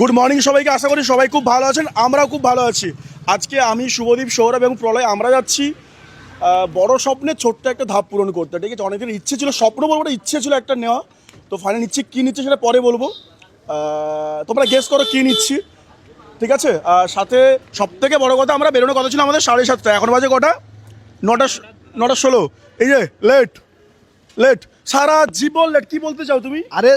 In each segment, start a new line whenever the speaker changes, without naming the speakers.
Good morning সবাইকে আশা করি সবাই খুব ভালো আছেন, আমরাও খুব ভালো আছি। আজকে আমি শুভদীপ, সৌরভ এবং প্রলয়, আমরা যাচ্ছি বড় স্বপ্নে ছোট্ট একটা ধাপ পূরণ করতে। ঠিক আছে, অনেকের ইচ্ছে ছিল, স্বপ্ন বলব না, ইচ্ছে ছিল একটা নেওয়া। তো ফাইনাল নিচ্ছি, কী নিচ্ছে সেটা পরে বলব। তোমরা গেস করো কী নিচ্ছি। ঠিক আছে সাথে সব থেকে বড় কথা, আমরা বেরোনোর কথা ছিল আমাদের সাড়ে সাতটা এখন বাজে কটা? নটা নটা ষোলো। এই যে লেট লেট সারা জীবন লেট কি বলতে চাও তুমি?
আরে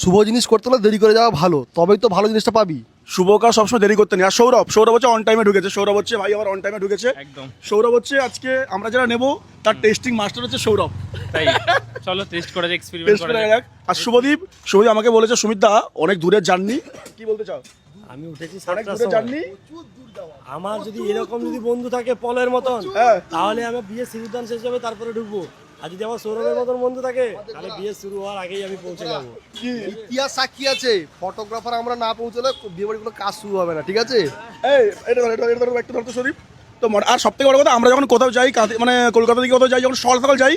শুভ জিনিস করতে হলে দেরি করে যাওয়া ভালো তবেই তো ভালো জিনিসটা পাবি।
শুভকার সবসময় দেরি করতে নেই। আর সৌরভ সৌরভ হচ্ছে অন টাইমে ঢুকেছে। সৌরভ হচ্ছে ভাই আমার অন টাইমে ঢুকেছে।
একদম।
সৌরভ হচ্ছে আজকে আমরা যারা নেব তার টেস্টিং মাস্টার হচ্ছে সৌরভ।
তাই? চলো টেস্ট করা যাক এক্সপেরিমেন্ট করা যাক।
আর শুভদীপ শুভদীপ আমাকে বলেছে সুমিত দা অনেক দূরের জার্নি। কি বলতে চাও?
আমি উঠেছি
অনেক
সময়।
জার্নি?
আমার যদি এরকম যদি বন্ধু থাকে পলের মতন
হ্যাঁ।
তাহলে আমি বিয়ে সিঁদুরদান শেষ হবে তারপরে ঢুকবো। আর যদি আমার সৌরভের মতন বন্ধু থাকে তাহলে বিয়ে শুরু হওয়ার আগেই আমি পৌঁছে যাব।
ইতিহাস সাক্ষী আছে। ফটোগ্রাফার আমরা না পৌঁছলে বিয়ে কোনো কাজ শুরু হবে না ঠিক আছে?
এই এটা ধরো, এটা ধরো, এটা ধরো, একটু ধরতো শরীফ। তো আর সব থেকে বড় কথা আমরা যখন কোথাও যাই মানে কলকাতা থেকে কোথাও যাই যখন সকাল সকাল যাই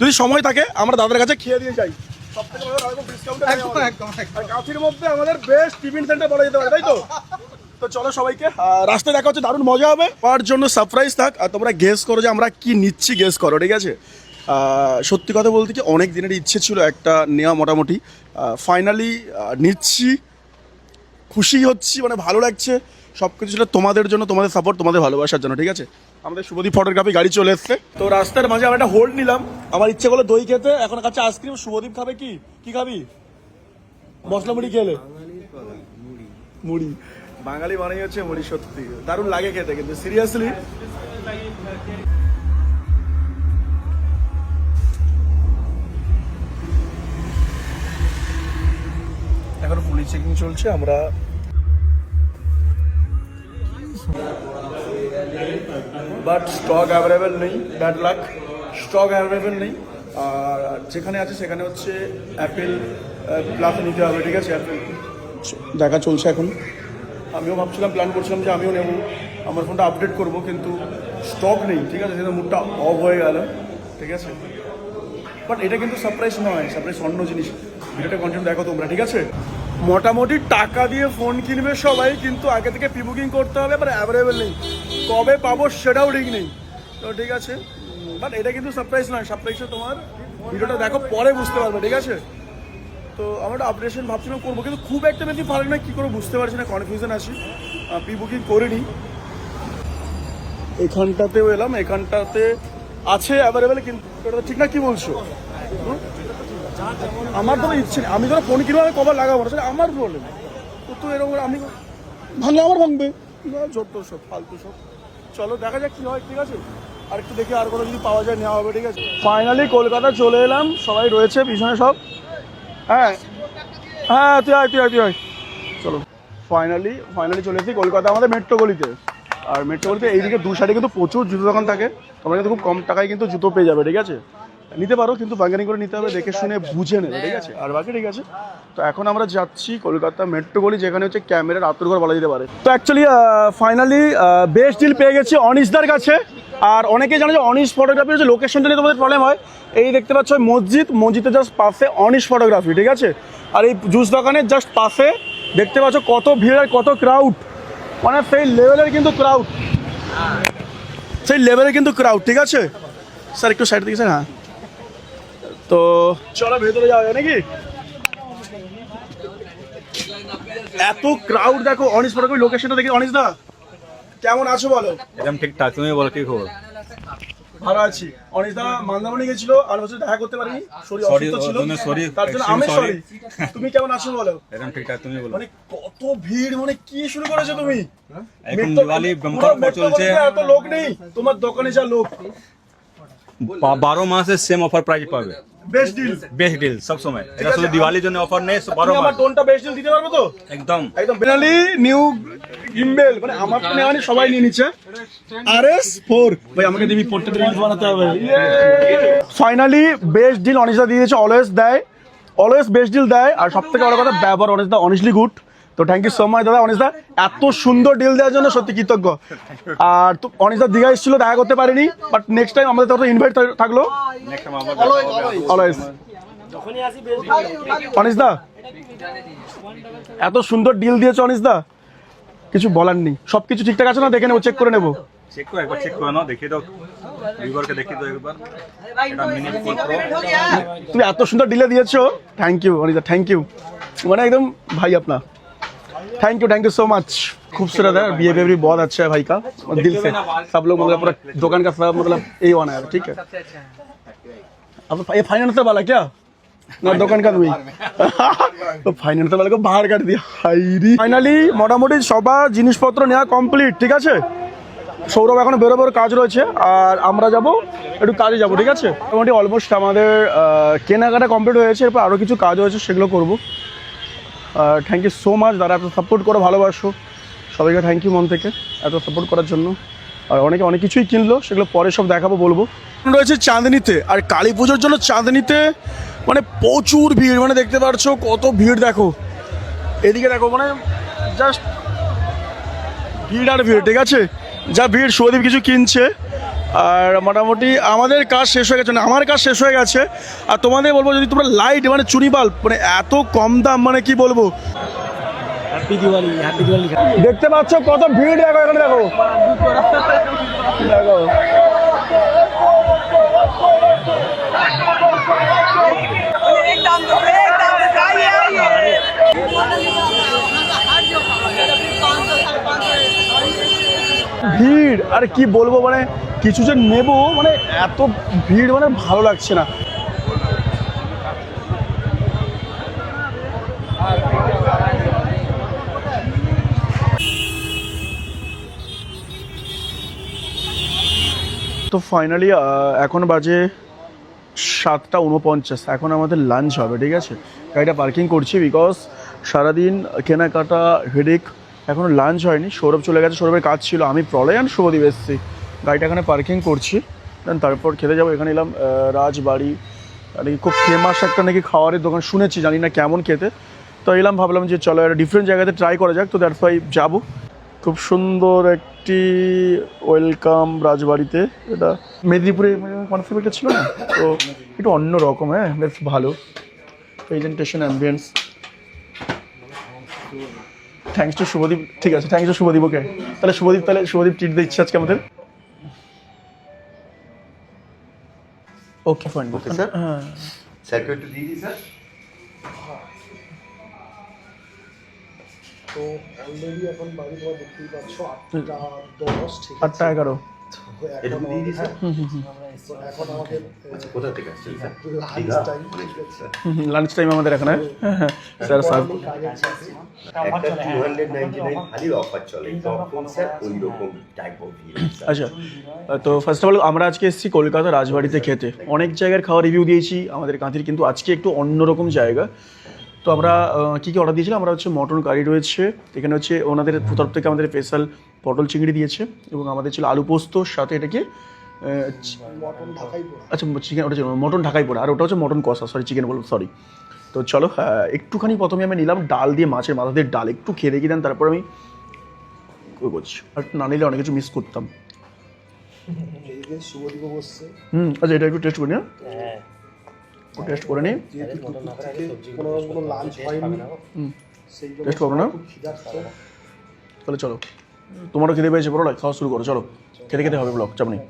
যদি সময় থাকে আমরা দাদার কাছে খেয়ে দিয়ে যাই। কাঁথির মধ্যে আমাদের বেস্ট টিফিন সেন্টার বলা যেতে পারে তাই তো? তো চলো সবাইকে রাস্তায় দেখা হচ্ছে দারুণ মজা হবে। পাওয়ার জন্য সারপ্রাইজ থাক। আর তোমরা গেস করো যে আমরা কি নিচ্ছি গেস করো ঠিক আছে? সত্যি কথা বলতে কি অনেক দিনের ইচ্ছে ছিল একটা নেওয়া মোটামুটি। ফাইনালি নিচ্ছি। খুশি হচ্ছি মানে ভালো লাগছে। সব কিছু সেটা তোমাদের জন্য, তোমাদের সাপোর্ট তোমাদের ভালোবাসার জন্য, ঠিক আছে? আমাদের শুভদীপ ফটোগ্রাফি গাড়ি চলে এসছে। তো রাস্তার মাঝে আমরা একটা হোল্ড নিলাম। আমার ইচ্ছে করল দই খেতে, এখন কাছে আইসক্রিম শুভদীপ খাবে কি? কি খাবি? মশলা মুড়ি খেলে মুড়ি। বাঙালি মানে হচ্ছে মুড়ি সত্যি। দারুণ লাগে খেতে, কিন্তু সিরিয়াসলি এখন পুলিশ চেকিং চলছে আমরা বাট স্টক অ্যাভেলেবেল নেই ব্যাড লাক স্টক অ্যাভেলেবেল নেই। আর যেখানে আছে সেখানে হচ্ছে অ্যাপেল প্লাস নিতে হবে ঠিক আছে? অ্যাপেল দেখা চলছে এখন। আমিও ভাবছিলাম প্ল্যান করছিলাম যে আমিও নেব। আমার ফোনটা আপডেট করব কিন্তু স্টক নেই ঠিক আছে? সেটা মুডটা অফ হয়ে গেল ঠিক আছে? বাট এটা কিন্তু সারপ্রাইজ নয় সারপ্রাইজ অন্য জিনিস। ভিডিওটা কন্টেন্ট দেখো তোমরা ঠিক আছে? মোটামুটি টাকা দিয়ে ফোন কিনবে সবাই, কিন্তু আগে থেকে প্রি বুকিং করতে হবে বাট অ্যাভেলেবেল নেই। কবে পাবো সেটাও ঠিক নেই। তো ঠিক আছে। বাট এটা কিন্তু সারপ্রাইজ নয় সারপ্রাইজে তোমার ভিডিওটা দেখো, পরে বুঝতে পারবে, ঠিক আছে? তো আমরা একটা আপডেশন ভাবছিলাম করব, কিন্তু খুব একটা বেশি ফারাক না কী করে বুঝতে পারছি না কনফিউশন আছি। প্রি বুকিং করিনি এখানটাতেও এলাম, এখানটাতে আছে অ্যাভেলেবেল কিন্তু ঠিক না, কি বলছো? আমার তো ইচ্ছে নেই। আমি ধরো ফোন কিনবো কবার লাগাবো সেটা আমার প্রবলেম তো তো এরকম আমি ভাঙলে আমার ভাঙবে। যত সব, ফালতু সব। চলো, দেখা যাক কি হয়, ঠিক আছে? আর একটু দেখি আর কোনো যদি পাওয়া যায়, নেওয়া হবে, ঠিক আছে? ফাইনালি কলকাতা চলে এলাম, সবাই রয়েছে পিছনে সব। হ্যাঁ হ্যাঁ তুই আয় তুই আয় তুই আয়। চলো ফাইনালি ফাইনালি চলে এসেছি কলকাতা আমাদের মেট্রো গলিতে। আর মেট্রো গলিতে এইদিকে দু সাইডে কিন্তু প্রচুর জুতো দোকান থাকে। তোমরা কিন্তু খুব কম টাকায় কিন্তু জুতো পেয়ে যাবে, ঠিক আছে? নিতে পারো কিন্তু বার্গেনিং করে নিতে হবে দেখে শুনে বুঝে নেবে ঠিক আছে? আর বাকি ঠিক আছে? তো এখন আমরা যাচ্ছি কলকাতা মেট্রো গলি যেখানে হচ্ছে ক্যামেরার আত্মঘর বলা যেতে পারে। তো অ্যাকচুয়ালি ফাইনালি বেস্ট ডিল পেয়ে গেছি অনিশদার কাছে। আর অনেকেই জানে যে অনিশ ফটোগ্রাফি হচ্ছে লোকেশনটা নিয়ে তোমাদের প্রবলেম হয় এই দেখতে পাচ্ছ মসজিদ মসজিদের জাস্ট পাশে অনিশ ফটোগ্রাফি ঠিক আছে? আর এই জুস দোকানের জাস্ট পাশে দেখতে পাচ্ছ কত ভিড় আর কত ক্রাউড মানে সেই লেভেলের কিন্তু ক্রাউড সেই লেভেলের কিন্তু ক্রাউড ঠিক আছে? স্যার একটু সাইড দিকে স্যার হ্যাঁ। তো চলো ভেতরে যাওয়া যায় নাকি? এত ক্রাউড দেখো অনিশ ফটোগ্রাফি লোকেশনটা দেখি অনিশ দা কেমন আছো বলো?
একদম ঠিকঠাক তুমি বলো কি খবর?
ভালো আছি। অনিশ দা মান্দামণি গেছিল আর বছর দেখা করতে পারিনি। শরীর অসুস্থ ছিল। তার জন্য আমি. সরি তুমি কেমন আছো বলো?
একদম ঠিকঠাক তুমি বলো।
মানে কত ভিড় মানে কি শুরু করেছ তুমি?
এখন দিওয়ালি
পুরো মেট্রো
চলছে।
এত লোক নেই তোমার দোকানে যা লোক।
বারো মাসে সেম অফার প্রাইস পাবে।
বেস্ট ডিল
বেস্ট ডিল সব সময়। এটা শুধু দিওয়ালির জন্য অফার নেই
আমার
মাস।
টোনটা বেস্ট ডিল দিতে পারব তো?
একদম।
একদম। বেনালি নিউ মানে আমার তো নেওয়া সবাই নিয়ে নিচ্ছে। আর এস ফোর ভাই আমাকে দিবি পোর্টটা রিলস বানাতে হবে। ফাইনালি বেস্ট ডিল অনিশা দিয়েছে অলওয়েজ দেয়। অলওয়েজ বেস্ট ডিল দেয়। আর সব থেকে বড় কথা ব্যবহার অনিশ দা অনেস্টলি গুড তো থ্যাংক ইউ সো মাচ দাদা অনিশ দা এত সুন্দর ডিল দেওয়ার জন্য সত্যি কৃতজ্ঞ। আর অনিশ দা দীঘা এসেছিল দেখা করতে পারিনি বাট নেক্সট টাইম আমাদের তখন ইনভাইট থাকল। অনিশ দা এত সুন্দর ডিল দিয়েছ অনিশ দা কিছু বলার নেই। সব কিছু ঠিকঠাক আছে না? দেখে নেব চেক করে নেব। তুমি এত সুন্দর ডিলে দিয়েছ। Thank you Anita thank you মানে একদম ভাই আপনার। thank you thank you so much खूबसूरत है बिहेवियर भी बहुत अच्छा है भाई का और दिल से सब लोग मतलब पूरा दुकान का सब मतलब यही होना है ठीक है अब तो ये फाइनेंसर वाला क्या না দোকান কাজ নেই তো ফাইন্যান্সের বেলাকে বাহার কাট দিয়ে হাইরি ফাইনালি মোটামুটি সবার জিনিসপত্র নেওয়া কমপ্লিট ঠিক আছে সৌরভ এখন বেরোবার কাজ রয়েছে আর আমরা যাব একটু কাজে যাব ঠিক আছে মোটামুটি অলমোস্ট আমাদের আহ, কেনাকাটা কমপ্লিট হয়েছে এরপর আরও কিছু কাজ হয়েছে সেগুলো করবো থ্যাংক ইউ সো মাচ দাদা এত সাপোর্ট করে ভালোবাসো। সবাইকে থ্যাংক ইউ মন থেকে এত সাপোর্ট করার জন্য। আর অনেকে অনেক কিছুই কিনলো, সেগুলো পরে সব দেখাবো, বলব। রয়েছে চাঁদনিতে, আর কালী পুজোর জন্য চাঁদনিতে মানে প্রচুর ভিড়। মানে দেখতে পাচ্ছ কত ভিড়, দেখো। এদিকে দেখো মানে জাস্ট ভিড় আর ভিড়, ঠিক আছে? যা ভিড় সুদীপ কিছু কিনছে। আর মোটামুটি আমাদের কাজ শেষ হয়ে গেছে মানে আমার কাজ শেষ হয়ে গেছে। আর তোমাদের বলব যদি তোমরা লাইট মানে চুরি বাল্ব মানে এত কম দাম মানে কি বলব? দেখতে পাচ্ছ কত ভিড় দেখো এখানে দেখো দেখো। ভিড় আর কি বলব মানে কিছু যে নেব মানে এত ভিড় মানে ভালো লাগছে না। তো ফাইনালি এখন বাজে সাতটা উনপঞ্চাশ। এখন আমাদের লাঞ্চ হবে, ঠিক আছে? গাড়িটা পার্কিং করছি বিকজ সারাদিন কেনাকাটা হেডেক এখনও লাঞ্চ হয়নি। সৌরভ চলে গেছে। সৌরভের কাজ ছিল। আমি প্রলয় আর শুভদীপ এসেছি। গাড়িটা এখানে পার্কিং করছি। দেন তারপর খেতে যাব। এখানে এলাম রাজবাড়ি এই খুব ফেমাস একটা নাকি খাওয়ারের দোকান শুনেছি, জানি না কেমন খেতে। তো এলাম, ভাবলাম যে চলো একটা ডিফারেন্ট জায়গাতে ট্রাই করা যাক। তো দ্যাটস ওয়াই যাব। খুব সুন্দর একটি ওয়েলকাম রাজবাড়িতে। এটা মেদিনীপুরে কনসেপ্ট ছিল না? তো একটু অন্য রকম হ্যাঁ বেশ ভালো। Presentation ambience thanks to Subhadeep ঠিক আছে থ্যাংকস টু শুভদীপ ওকে তাহলে শুভদীপ তাহলে শুভদীপ ট্রিট দিচ্ছে আজকে আমাদের। Okay fine
Okay, sir.
হ্যাঁ
স্যারকে একটু দিয়ে দিই স্যার
তো অলরেডি এখন বাড়ি তোমার দেখতেই পাচ্ছ আটটা দশ ঠিক আছে এখন আমাদের
কোথা থেকে আসছেন lunch
time
sir
lunch time আমাদের এখানে? Sir sir.
একটা টু হান্ড্রেড নাইনটি নাইন খালির অফার চলে তখন স্যার ওই রকম টাইপ অফ
আচ্ছা তো ফার্স্ট অফ অল আমরা আজকে এসেছি কলকাতা রাজবাড়িতে খেতে। অনেক জায়গার খাওয়া রিভিউ দিয়েছি। আমাদের কাঁথির কিন্তু আজকে একটু অন্যরকম জায়গা। তো আমরা কী কী অর্ডার দিয়েছিলাম? আমরা হচ্ছে মটন কারি রয়েছে এখানে হচ্ছে ওনাদের তরফ থেকে আমাদের স্পেশাল পটল চিংড়ি দিয়েছে এবং আমাদের ছিল আলু পোস্তর সাথে এটাকে আচ্ছা চিকেন ওটা মটন ঢাকাই পড়ে আর ওটা হচ্ছে মটন কষা সরি চিকেন বলব সরি তো চলো একটুখানি প্রথমে আমি নিলাম ডাল দিয়ে মাছের মাথা দিয়ে ডাল একটু খেয়ে দেখি দেন তারপর আমি করছি আর না নিলে অনেক কিছু মিস করতাম। হুম আচ্ছা এটা একটু টেস্ট করি না টেস্ট করে নিই। টেস্ট করব না? তাহলে চলো। তোমারও খেতে পেয়েছে বলো খাওয়া শুরু করো চলো। খেতে খেতে হবে ব্লগ চাপ নেই।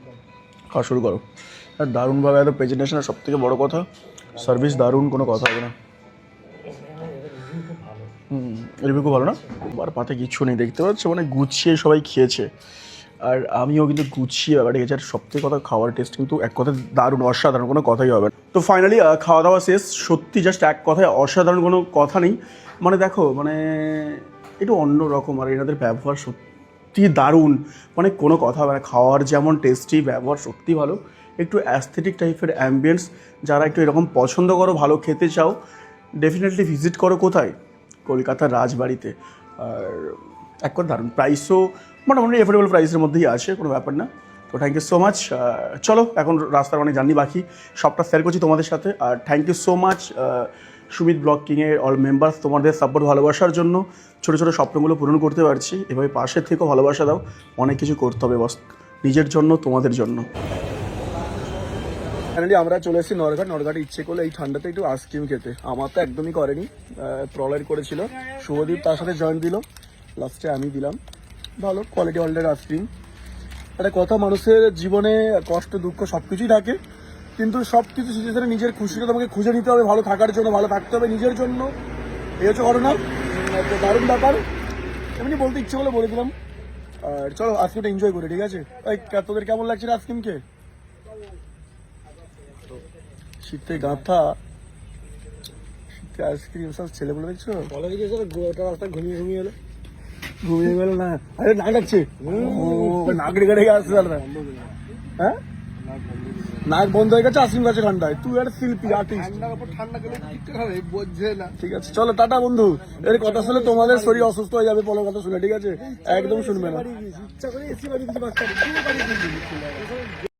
খাওয়া শুরু করো। আর দারুণভাবে এত প্রেজেন্টেশনের সব থেকে বড়ো কথা সার্ভিস দারুণ কোনো কথা হবে না। হুম রিভিউ খুব ভালো না? আর পাতে কিচ্ছু নেই দেখতে পাচ্ছ? মানে গুছিয়ে সবাই খেয়েছে। আর আমিও কিন্তু গুছিয়ে ব্যাপারটা গেছি আর সব থেকে কথা খাওয়ার টেস্ট কিন্তু এক কথায় দারুণ অসাধারণ কোনো কথাই হবে না। তো ফাইনালি খাওয়া দাওয়া শেষ। সত্যি জাস্ট এক কথায় অসাধারণ কোনো কথা নেই। মানে দেখো মানে একটু অন্য রকম, আর এনাদের ব্যবহার সত্যি দারুণ। মানে কোনো কথা হবে না খাওয়ার যেমন টেস্টি ব্যবহার সত্যি ভালো। একটু অ্যাস্থেটিক টাইপের অ্যাম্বিয়েন্স যারা একটু এরকম পছন্দ করো, ভালো খেতে চাও ডেফিনেটলি ভিজিট করো কোথায়? কলকাতার রাজবাড়িতে। আর এক কথা, দারুণ। প্রাইসও মোটামুটি এফোর্ডেবল প্রাইসের মধ্যেই আছে, কোনো ব্যাপার না। তো থ্যাংক ইউ সো মাচ চলো, এখন রাস্তার অনেক জার্নি বাকি। সবটা শেয়ার করছি তোমাদের সাথে। আর thank you so much Sumit blog কিংয়ের all members তোমাদের সাপোর্ট ভালোবাসার জন্য। ছোটো ছোটো স্বপ্নগুলো পূরণ করতে পারছি। এভাবে পাশে থেকেও ভালোবাসা দাও। অনেক কিছু করতে হবে বস নিজের জন্য, তোমাদের জন্য। ফাইনালি আমরা চলে এসেছি নরঘাট। নরঘাটে ইচ্ছে করলে এই ঠান্ডাতে একটু আইসক্রিম খেতে। আমার তো একদমই করেনি। প্রলয় করেছিল। শুভদীপ তার সাথে জয়েন দিল। লাস্টে আমি দিলাম। ভালো কোয়ালিটি হোল্ডার আইসক্রিম একটা কথা, মানুষের জীবনে কষ্ট, দুঃখ সব কিছুই থাকে, কিন্তু সব কিছু সিচুয়েশনে নিজের খুশিটা তোমাকে খুঁজে নিতে হবে, ভালো থাকার জন্য, ভালো থাকতে হবে নিজের জন্য। এই হচ্ছে ঘটনা। তো দারুণ ব্যাপার। এমনি বলতে ইচ্ছে করলে বলে দিলাম। আর চলো আজকেটা এনজয় করি, ঠিক আছে? এই তোদের কেমন লাগছে রে আইসক্রিম কে শীতে গাঁথা, শীতে আইসক্রিম সব দেখছ?
বলে গোটা রাস্তা ঘুমিয়ে ঘুমিয়ে এলো।
ঘুমিয়ে গেল না। আরে না ডাকছে। আসছে হ্যাঁ? নাক বন্ধ হয়ে গেছে আসিম গাছে ঠান্ডায় তুই একটা শিল্পী আর্টিস্ট
ঠান্ডা গেলে হবে বোঝে না।
ঠিক আছে চলো টাটা বন্ধু। এর কথা শুনে তোমাদের শরীর অসুস্থ হয়ে যাবে পরের কথা শুনে ঠিক আছে? একদম শুনবে না।
ইচ্ছা করে এসি বাড়ি দিতে পারতাম